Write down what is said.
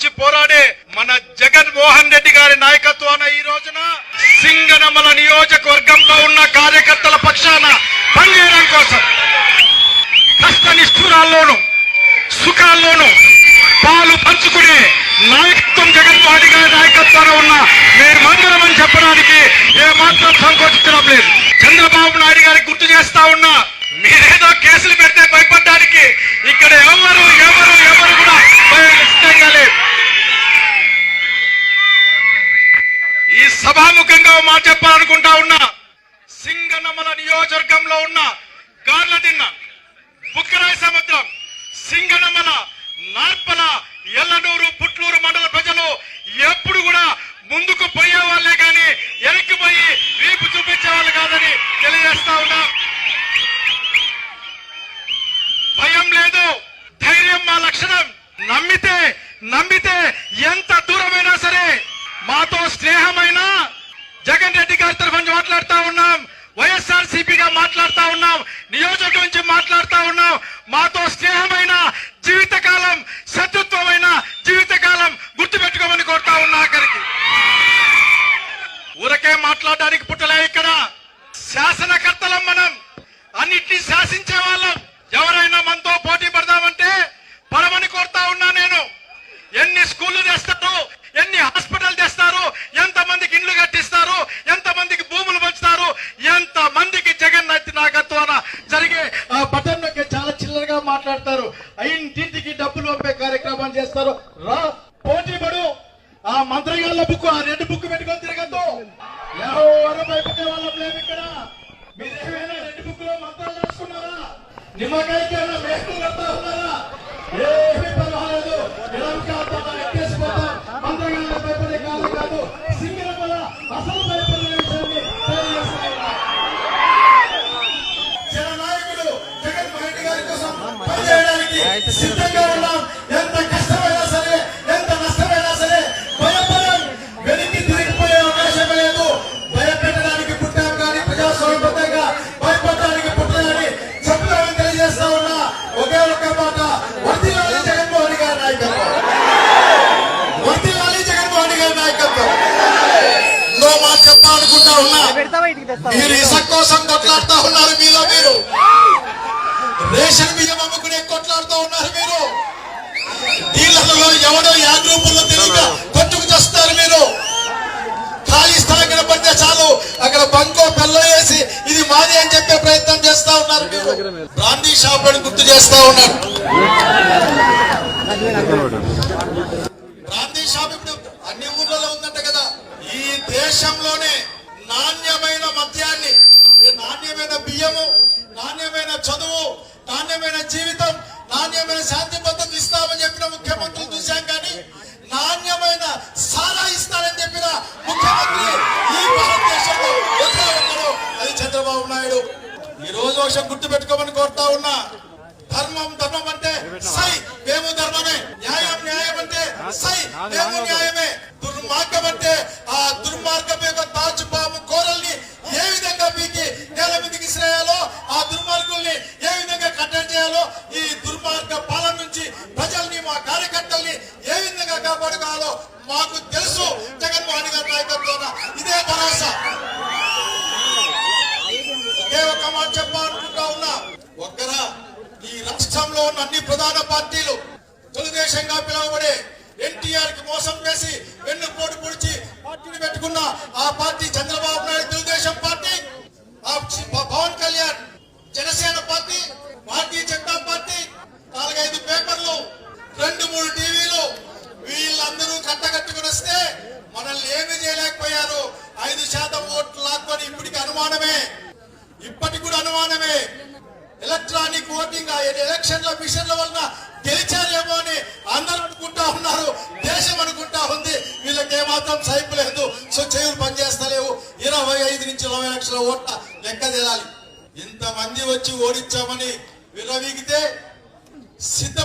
నుంచి పోరాడే మన జగన్మోహన్ రెడ్డి గారి నాయకత్వాన ఈ రోజున సింగనమల నియోజకవర్గంలో ఉన్న కార్యకర్తల పక్షాన పనిచేయడం కోసం కష్ట నిష్ఠురాల్లోనూ సుఖాల్లోనూ పాలు పంచుకునే నాయకత్వం జగన్మోహన్ గారి నాయకత్వాన ఉన్న మీరు మందిరం అని చెప్పడానికి ఏమాత్రం సంకోచించడం లేదు. చంద్రబాబు నాయుడు గారికి గుర్తు చేస్తా ఉన్నా మీరేదో కేసులు పెడితే భయపడడానికి ఇక్కడ ఎవరు ఎవరు ఎవరు కూడా సభాముఖంగా ఓ మాట చెప్పాలనుకుంటా ఉన్నా సింగనమల నియోజకవర్గంలో ఉన్న గార్లదిన్న బుక్కరాయ సముద్రం సింగనమల నార్పల ఎల్లనూరు పుట్లూరు మండల ప్రజలు ఎప్పుడు కూడా ముందుకు పోయే వాళ్ళే కానీ వెనక్కి పోయి వీపు చూపించే వాళ్ళు కాదని తెలియజేస్తా ఉన్నా. భయం లేదు ధైర్యం మా లక్షణం. నమ్మితే నమ్మితే ఎంత దూరమైనా సరే మాతో స్నేహమైన జగన్ రెడ్డి గారి తరఫున మాట్లాడుతా ఉన్నాం. వైఎస్ఆర్ సిపిగా మాట్లాడుతా ఉన్నాం. నియోజకవర్గం నుంచి మాట్లాడుతా ఉన్నాం. మాతో స్నేహమైన జీవితకాలం శత్రుత్వమైన జీవితకాలం గుర్తుపెట్టుకోమని కోరుతా ఉన్నా అక్కడికి. ఊరకే మాట్లాడడానికి పుట్టలే ఇక్కడ. శాసనకర్తలం మనం. అన్నిటినీ శాసించే వాళ్ళం. ఇండ్లు కట్టిస్తారు ఎంత మందికి భూములు పంచుతారు ఎంత మందికి జగన్ నత్తి నాయకత్వాన జరిగే ఆ బటన్ నొక్కి చాలా చిల్లరగా మాట్లాడతారు. ఇంటింటికి డబ్బులు పంపే కార్యక్రమాలు చేస్తారు. రా పోటీ పడు. ఆ మంత్రిగాళ్ళ బుక్ ఆ రెడ్ బుక్ పెట్టుకొని తిరగద్దు. ఎవరు భయపడే వాళ్ళం లేవు ఇక్కడ? మీరేమైనా రెడ్ బుక్లో మంత్రాలు రాసుకున్నారా? నిమ్మకాయకి ఏమైనా మేకలు కడతా ఉన్నారా? ఏమీ పర్వాలేదు. సిద్ధంగా ఉన్నాం ఎంత కష్టమైనా సరే ఎంత నష్టమైనా సరే భయపడం వెనక్కి తిరిగిపోయే అవకాశం లేదు భయపెట్టడానికి పుట్టాం కానీ ప్రజాస్వామ్యబద్ధంగా భయపడడానికి పుట్టాలని చెప్తామని తెలియజేస్తా ఉన్నా ఒకే ఒక్క మాట వర్తిల్లాలి జగన్మోహన్ గారి నాయకత్వం వర్తిల్లాలి జగన్మోహన్ గారి నాయకత్వం ఇంకో మాట ఉన్నా పెడతావా ఇంటికి తెస్తావా మీరు ఇసుక కోసం కొట్లాడుతా ఉన్నారు మీలో మీరు రేషన్ బియ్యం అమ్ముకునే కొట్లాడుతూ ఉన్నారు మీరు. డీలర్లలో ఎవడో యా గ్రూపుల్లో తెలియక కొట్టుకు చేస్తారు మీరు. ఖాళీ స్థలం కనపడితే చాలు అక్కడ బంకో పెల్ల వేసి ఇది మాది అని చెప్పే ప్రయత్నం చేస్తా ఉన్నారు మీరు. బ్రాందీ షాప్ అని గుర్తు చేస్తా ఉన్నారు. బ్రాందీ షాప్ ఇప్పుడు అన్ని ఊర్లలో ఉందంట కదా. ఈ దేశంలోనే నాణ్యమైన మద్యాన్ని నాణ్యమైన బియ్యము నాణ్యమైన చదువు నాణ్యమైన జీవితం నాణ్యమైన శాంతి భద్రత ఇస్తామని చెప్పిన ముఖ్యమంత్రులు చూశాం కానీ నాణ్యమైన సారా ఇస్తానని చెప్పిన ముఖ్యమంత్రి ఈ భారతదేశంలో ఒకే అది చంద్రబాబు నాయుడు. ఈ రోజు ఒక గుర్తు పెట్టుకోమని కోరుతా ఉన్నా. ధర్మం ధర్మం అంటే సై మేము ధర్మమే. న్యాయం న్యాయం అంటే సై మేము న్యాయమే. దుర్మార్గం అంటే ఆ కాపాడుకోవాలో మాకు తెలుసు. జగన్మోహన్ గారి నాయకత్వాన ఇదే భరోసా. ఒకే ఒక మాట చెప్పాలనుకుంటా ఉన్నా. ఒక్కరా ఈ రాష్ట్రంలో ఉన్న అన్ని ప్రధాన పార్టీలు తెలుగుదేశంగా పిలువబడే ఎన్టీఆర్కి మోసం చేసి వెన్నుపోటు పొడిచి పార్టీని పెట్టుకున్న ఆ పార్టీ వీళ్ళకి సైపు లేదు. సో చేయులు పనిచేస్తలేవు ఇరవై ఐదు నుంచి ఇరవై లక్షల ఓట్ల లెక్క తెలాలి. ఇంతమంది వచ్చి ఓడించామని విరవీగితే సిద్ధ